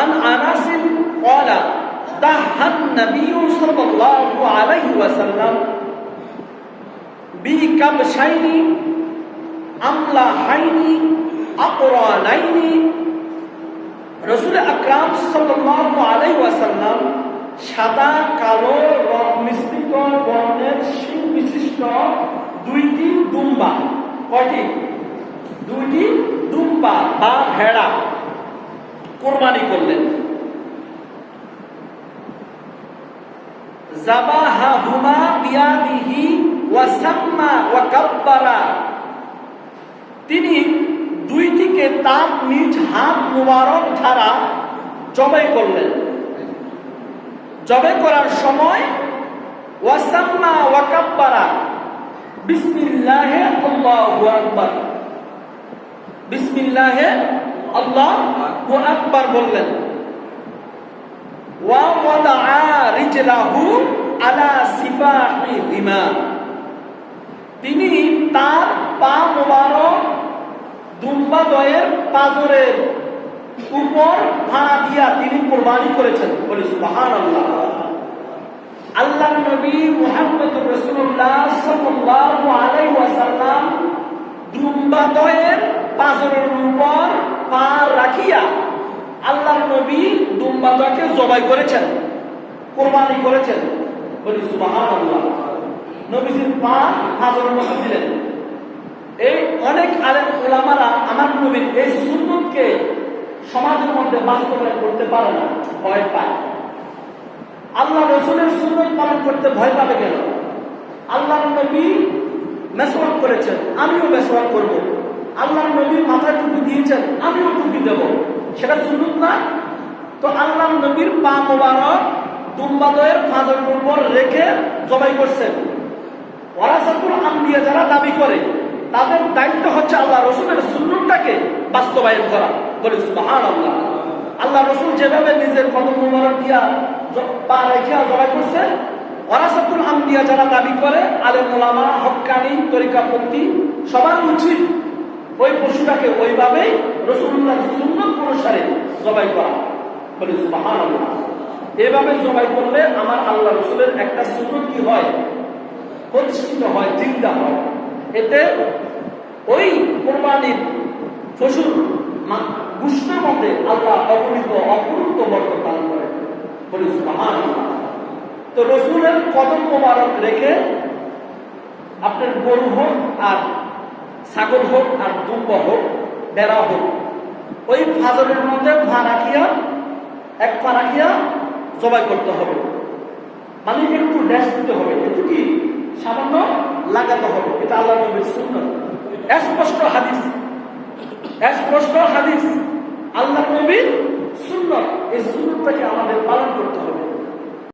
আন আনাসিন কলা তাহান নবী সাল্লাল্লাহু আলাইহি ওয়াসাল্লাম বিকাবশাইনি আমলা হাইনি আকরানাইনি রসুল আকরাম সাল্লাল্লাহু আলাইহি ওয়াসাল্লাম সাদা, কালো, রং মিশ্রিত, বর্ণের শিং বিশিষ্ট দুইটি দুম্বা। কটি দুইটি দুম্বা বা ভেড়া। কোরবানি করলেন। সাম্মা তিনি দুইটিকে তার নিজ হাত মুবারক ছাড়া জবাই করলেন। জবাই করার সময় ওয়াসাম্মা ওয়াকাব্বারা বিসমিল্লাহে আল্লাহু আকবার। বিসমিল্লাহে আল্লাহু আকবার বললেন তিনি তার পা মোবারক দুম্বাদয়ের পাজরের উপর ভাড়া দিয়া তিনি কোরবানি করেছেন। বলি আল্লাহ আল্লাহ নবী মুহাম্মদ রাসূলুল্লাহ সাল্লাল্লাহু দুম্বাদয়ের পাজরের উপর পা রাখিয়া আল্লাহ নবী দুম্বাদয়কে জবাই করেছেন, কোরবানি করেছেন। বলি সুবাহান নবীজির পা মধ্যে দিলেন। এই অনেক আলেম ওলামারা আমার নবীর এই সুন্নতকে সমাজের মধ্যে বাস্তবায়ন করতে পারে না, ভয় পায়। আল্লাহ রসুলের সুন্নত পালন করতে ভয় পাবে কেন? আল্লাহ নবী মেসওয়াক করেছেন, আমিও মেসওয়াক করব। আল্লাহ নবী মাথায় টুপি দিয়েছেন, আমিও টুপি দেব। সেটা সুন্নত না? তো আল্লাহ নবীর পা মোবারক দুম্বাদয়ের ফাঁদের উপর রেখে জবাই করছেন। ওরাসাতুল আম্বিয়া যারা দাবি করে, তাদের দায়িত্ব হচ্ছে আল্লাহ রসুলের সুন্নতটাকে বাস্তবায়ন করা। বলি সুবহান আল্লাহ আল্লাহ রসুল যেভাবে নিজের কদম মোবারক দিয়া পা রেখে জবাই করছেন ওরাসাতুল আম্বিয়া যারা দাবি করে, আলেম ওলামা হক্কানি তরিকাপন্থী, সবার উচিত ওই পশুটাকে ওইভাবেই রসুল্লাহ সুন্নত অনুসারে জবাই করা। এভাবে জবাই করলে আমার আল্লাহ রসুলের একটা সুন্নত কি হয়? প্রতিষ্ঠিত হয় চিন্তা হয়। এতে ওই কোরবানির মা- গুষ্টের মধ্যে আল্লাহ অগণিত অপূর্ত বর্তন দান করে বলি সুবহান তো রসুলের কদম মোবারক রেখে আপনার গরু হোক আর ছাগল হোক আর দুম্ব হোক, বেড়া হোক, ওই ফাজরের মধ্যে ভা রাখিয়া এক পা রাখিয়া জবাই করতে হবে। মালিক একটু ড্যাশ দিতে হবে। একটু কি? সামান্য লাগাতে হবে। এটা আল্লাহ নবীর সুন্দর স্পষ্ট হাদিস। স্পষ্ট হাদিস। আল্লাহ নবীর সুন্দর এই সুন্দরটাকে আমাদের পালন করতে হবে।